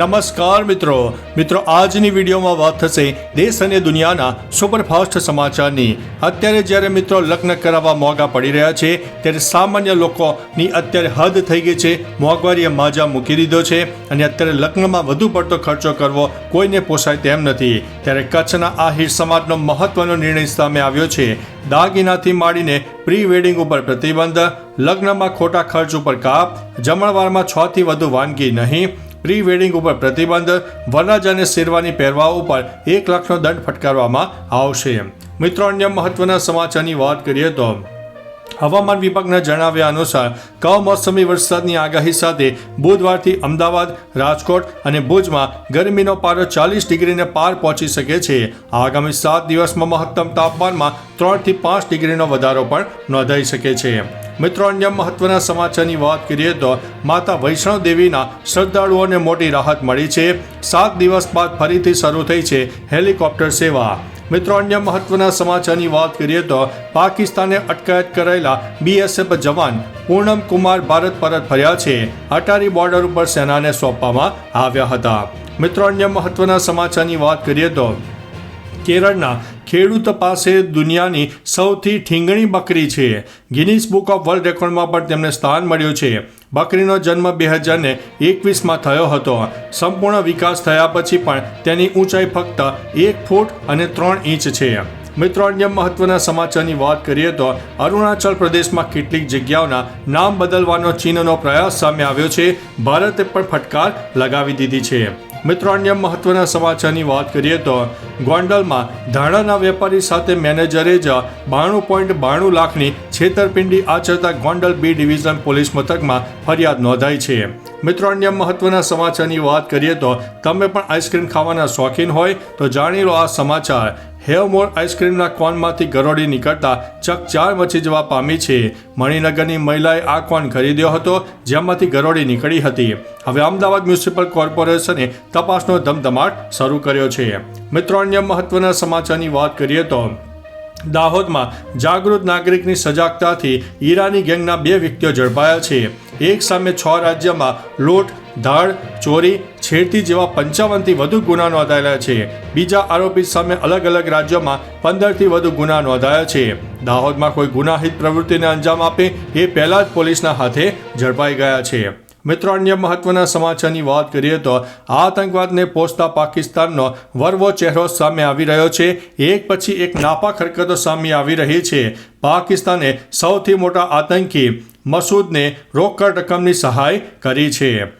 નમસ્કાર મિત્રો. મિત્રો, આજની વિડીયોમાં વાત થશે દેશ અને દુનિયાના સુપરફાસ્ટ સમાચારની. અત્યારે જ્યારે મિત્રો લગ્ન કરાવવા મોંઘા પડી રહ્યા છે, ત્યારે સામાન્ય લોકોની અત્યારે હદ થઈ ગઈ છે. મોંઘવારીએ માજા મૂકી દીધો છે અને અત્યારે લગ્નમાં વધુ પડતો ખર્ચો કરવો કોઈને પોસાય તેમ નથી. ત્યારે કચ્છના આ હીર સમાજનો મહત્વનો નિર્ણય સામે આવ્યો છે. દાગીનાથી માંડીને પ્રી વેડિંગ ઉપર પ્રતિબંધ, લગ્નમાં ખોટા ખર્ચ ઉપર કાપ, જમણવારમાં છ થી વધુ વાનગી નહીં પ્રી વેડિંગ ઉપર પ્રતિબંધ વરરાજાને શેરવાની પહેરવા ઉપર એક લાખનો દંડ ફટકારવામાં આવશે મિત્રો, અન્ય મહત્વના સમાચારની વાત કરીએ તો હવામાન વિભાગના જણાવ્યા અનુસાર, કમોસમી વરસાદની આગાહી સાથે બુધવારથી અમદાવાદ, રાજકોટ અને ભુજમાં ગરમીનો પારો ચાલીસ ડિગ્રીને પાર પહોંચી શકે છે. આગામી સાત દિવસમાં મહત્તમ તાપમાનમાં ત્રણથી પાંચ ડિગ્રીનો વધારો પણ નોંધાઈ શકે છે. મિત્રો, અન્ય મહત્વના સમાચારની વાત કરીએ તો માતા વૈષ્ણવ દેવીના શ્રદ્ધાળુઓને મોટી રાહત મળી છે. સાત દિવસ બાદ ફરીથી શરૂ થઈ છે હેલિકોપ્ટર સેવા. મિત્રો, અન્ય મહત્વના સમાચારની વાત કરીએ તો પાકિસ્તાને અટકાયત કરાયેલા બીએસએફ જવાન પૂર્ણમ કુમાર ભારત પરત ફર્યા છે. અટારી બોર્ડર ઉપર સેનાને સોંપવામાં આવ્યા હતા. મિત્રો, અન્ય મહત્વના સમાચારની વાત કરીએ તો કેરળના ખેડૂત પાસે દુનિયાની સૌથી ઠીંગણી બકરી છે. ગિનિસ બુક ઓફ વર્લ્ડ રેકોર્ડમાં પણ તેમને સ્થાન મળ્યું છે. બકરીનો જન્મ બે હજારને એકવીસમાં થયો હતો. સંપૂર્ણ વિકાસ થયા પછી પણ તેની ઊંચાઈ ફક્ત એક ફૂટ અને ત્રણ ઇંચ છે. મિત્રો, અન્ય મહત્વના સમાચારની વાત કરીએ તો અરુણાચલ પ્રદેશમાં કેટલીક જગ્યાઓના નામ બદલવાનો ચીનનો પ્રયાસ સામે આવ્યો છે. ભારતે પણ ફટકાર લગાવી દીધી છે. મિત્રો, અન્ય મહત્વના સમાચારની વાત કરીએ તો ગોંડલમાં ધાણાના વેપારી સાથે મેનેજરે જ બાણું પોઈન્ટ બાણું લાખની છેતરપિંડી આચરતા ગોંડલ બી ડિવિઝન પોલીસ મથકમાં ફરિયાદ નોંધાઈ છે. મિત્રો, અન્ય મહત્વના સમાચારની વાત કરીએ તો તમે પણ આઈસ્ક્રીમ ખાવાના શોખીન હોય તો જાણી લો આ સમાચાર. હેવમોર આઈસ્ક્રીમના કોનમાંથી ગરોળી નીકળતા ચકચાર મચી જવા પામી છે. મણિનગરની મહિલાએ આ કોન ખરીદ્યો હતો, જેમાંથી ગરોળી નીકળી હતી. હવે અમદાવાદ મ્યુનિસિપલ કોર્પોરેશને તપાસનો ધમધમાટ શરૂ કર્યો છે. મિત્રો, અન્ય મહત્વના સમાચારની વાત કરીએ તો, દાહોદમાં જાગૃત નાગરિકની સજાગતાથી ઈરાની ગેંગના બે વ્યક્તિઓ ઝડપાયા છે. એક સામે છ રાજ્યમાં લૂંટ ધાડ ચોરી, છેડતી જેવા પંચાવનથી વધુ ગુના નોંધાયેલા છે. બીજા આરોપી સામે અલગ અલગ રાજ્યોમાં પંદરથી વધુ ગુના નોંધાયા છે. દાહોદમાં કોઈ ગુનાહિત પ્રવૃત્તિને અંજામ આપે એ પહેલા જ પોલીસના હાથે ઝડપાઈ ગયા છે. મિત્રો, અન્ય મહત્વના સમાચારની વાત કરીએ તો આતંકવાદને પોષતા પાકિસ્તાનનો વર્વો ચહેરો સામે આવી રહ્યો છે. એક પછી એક નાપાક હરકતો સામે આવી રહી છે. પાકિસ્તાને સૌથી મોટા આતંકી મસૂદને રોકડ રકમની સહાય કરી છે.